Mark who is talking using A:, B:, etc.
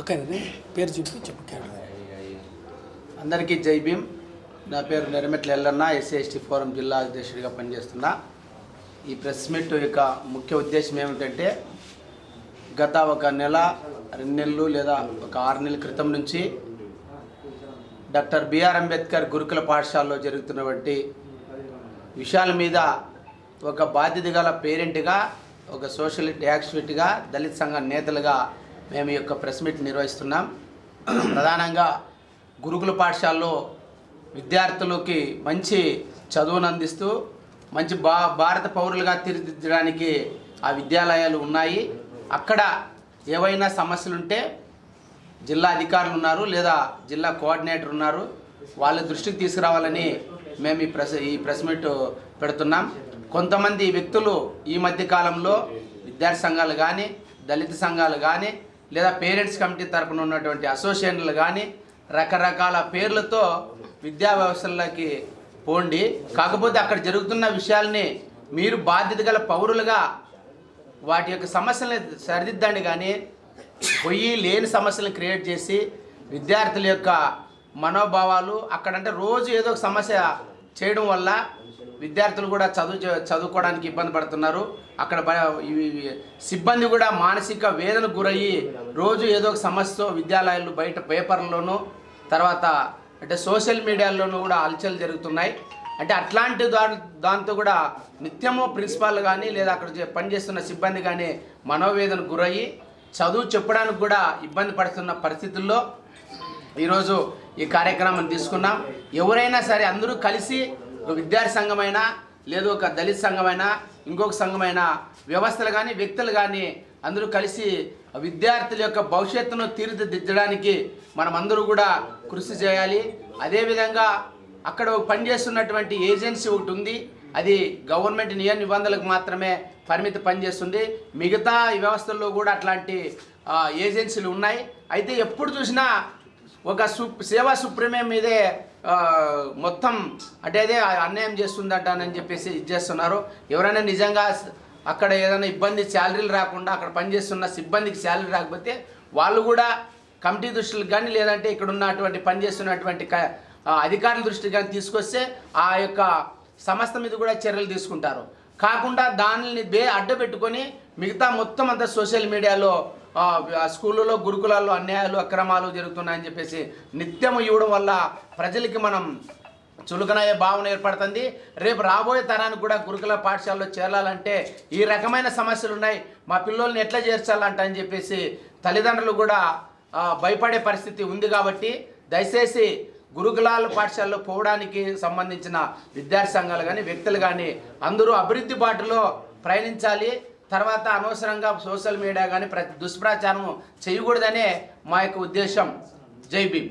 A: అక్కడనే పేరు చెప్పి చెప్పు
B: అందరికీ జై భీమ్. నా పేరు Nerametla Yellanna SC ST forum జిల్లా అధ్యక్షుడిగా పనిచేస్తున్నా. ఈ ప్రెస్ మీట్ యొక్క ముఖ్య ఉద్దేశం ఏమిటంటే గత ఒక నెల రెండు నెలలు లేదా ఒక ఆరు నెలల క్రితం నుంచి డాక్టర్ బిఆర్ అంబేద్కర్ గురుకుల పాఠశాలలో జరుగుతున్నటువంటి విషయాల మీద ఒక బాధ్యత గల పేరెంట్గా ఒక సోషల్ యాక్టివిటీగా దళిత సంఘ నేతలుగా మేము ఈ యొక్క ప్రెస్ మీట్ నిర్వహిస్తున్నాం. ప్రధానంగా గురుకుల పాఠశాలలో విద్యార్థులకి మంచి చదువును అందిస్తూ మంచి బా భారత పౌరులుగా తీర్చిదిద్దడానికి ఆ విద్యాలయాలు ఉన్నాయి. అక్కడ ఏవైనా సమస్యలుంటే జిల్లా అధికారులు ఉన్నారు లేదా జిల్లా కోఆర్డినేటర్ ఉన్నారు. వాళ్ళ దృష్టికి తీసుకురావాలని మేము ఈ ప్రెస్ ఈ ప్రెస్ మీట్ పెడుతున్నాం. కొంతమంది వ్యక్తులు ఈ మధ్య కాలంలో విద్యార్థి సంఘాలు కానీ దళిత సంఘాలు కానీ లేదా పేరెంట్స్ కమిటీ తరపున ఉన్నటువంటి అసోసియేషన్లు కానీ రకరకాల పేర్లతో విద్యా వ్యవస్థల్లోకి పోండి. కాకపోతే అక్కడ జరుగుతున్న విషయాల్ని మీరు బాధ్యత గల పౌరులుగా వాటి యొక్క సమస్యలను సరిదిద్దండి కానీ పొయ్యి లేని సమస్యలను క్రియేట్ చేసి విద్యార్థుల యొక్క మనోభావాలు అక్కడంటే రోజు ఏదో ఒక సమస్య చేయడం వల్ల విద్యార్థులు కూడా చదువు చదువుకోవడానికి ఇబ్బంది పడుతున్నారు. అక్కడ సిబ్బంది కూడా మానసిక వేదనకు గురయ్యి రోజు ఏదో ఒక సమస్యతో విద్యాలయాలు బయట పేపర్లోనూ తర్వాత అంటే సోషల్ మీడియాలోనూ కూడా అలచలు జరుగుతున్నాయి. అంటే అట్లాంటి దా దాంతో కూడా నిత్యము ప్రిన్సిపాల్ కానీ లేదా అక్కడ చే- పనిచేస్తున్న సిబ్బంది కానీ మనోవేదనకు గురయ్యి చదువు చెప్పడానికి కూడా ఇబ్బంది పడుతున్న పరిస్థితుల్లో ఈరోజు ఈ కార్యక్రమం తీసుకున్నాం. ఎవరైనా సరే అందరూ కలిసి విద్యార్థి సంఘమైనా లేదు ఒక దళిత సంఘమైనా ఇంకొక సంఘమైన వ్యవస్థలు కానీ వ్యక్తులు కానీ అందరూ కలిసి విద్యార్థుల యొక్క భవిష్యత్తును తీర్చిదిద్దడానికి మనం అందరూ కూడా కృషి చేయాలి. అదేవిధంగా అక్కడ పనిచేస్తున్నటువంటి ఏజెన్సీ ఒకటి ఉంది. అది గవర్నమెంట్ నియమ నిబంధనలకు మాత్రమే పరిమితి పనిచేస్తుంది మిగతా వ్యవస్థల్లో కూడా అట్లాంటి ఏజెన్సీలు ఉన్నాయి. అయితే ఎప్పుడు చూసినా ఒక సు సేవా సుప్రీమే మీదే మొత్తం అంటే అదే అన్యాయం చేస్తుందట చెప్పేసి ఇది చేస్తున్నారు. ఎవరైనా నిజంగా అక్కడ ఏదైనా ఇబ్బంది శాలరీలు రాకుండా అక్కడ పనిచేస్తున్న సిబ్బందికి శాలరీ రాకపోతే వాళ్ళు కూడా కమిటీ దృష్టికి కానీ లేదంటే ఇక్కడ ఉన్నటువంటి పనిచేస్తున్నటువంటి క అధికారుల దృష్టికి కానీ తీసుకొస్తే ఆ యొక్క సంస్థ మీద కూడా చర్యలు తీసుకుంటారు. కాకుండా దానిని బే అడ్డపెట్టుకొని మిగతా మొత్తం అంతా సోషల్ మీడియాలో స్కూళ్ళలో గురుకులాల్లో అన్యాయాలు అక్రమాలు జరుగుతున్నాయని చెప్పేసి నిత్యము ఇవ్వడం వల్ల ప్రజలకి మనం చులకనయ్యే భావన ఏర్పడుతుంది. రేపు రాబోయే తరానికి కూడా గురుకుల పాఠశాలలో చేరాలంటే ఈ రకమైన సమస్యలు ఉన్నాయి. మా పిల్లల్ని ఎట్లా చేర్చాలంట అని చెప్పేసి తల్లిదండ్రులు కూడా భయపడే పరిస్థితి ఉంది కాబట్టి దయచేసి గురుకులాల పాఠశాలలో పోవడానికి సంబంధించిన విద్యార్థి సంఘాలు కానీ వ్యక్తులు కానీ అందరూ అభివృద్ధి బాటలో ప్రయాణించాలి. తర్వాత అనవసరంగా సోషల్ మీడియా కానీ ప్రతి దుష్ప్రచారం చేయకూడదనే మా యొక్క ఉద్దేశం. జై భీమ్.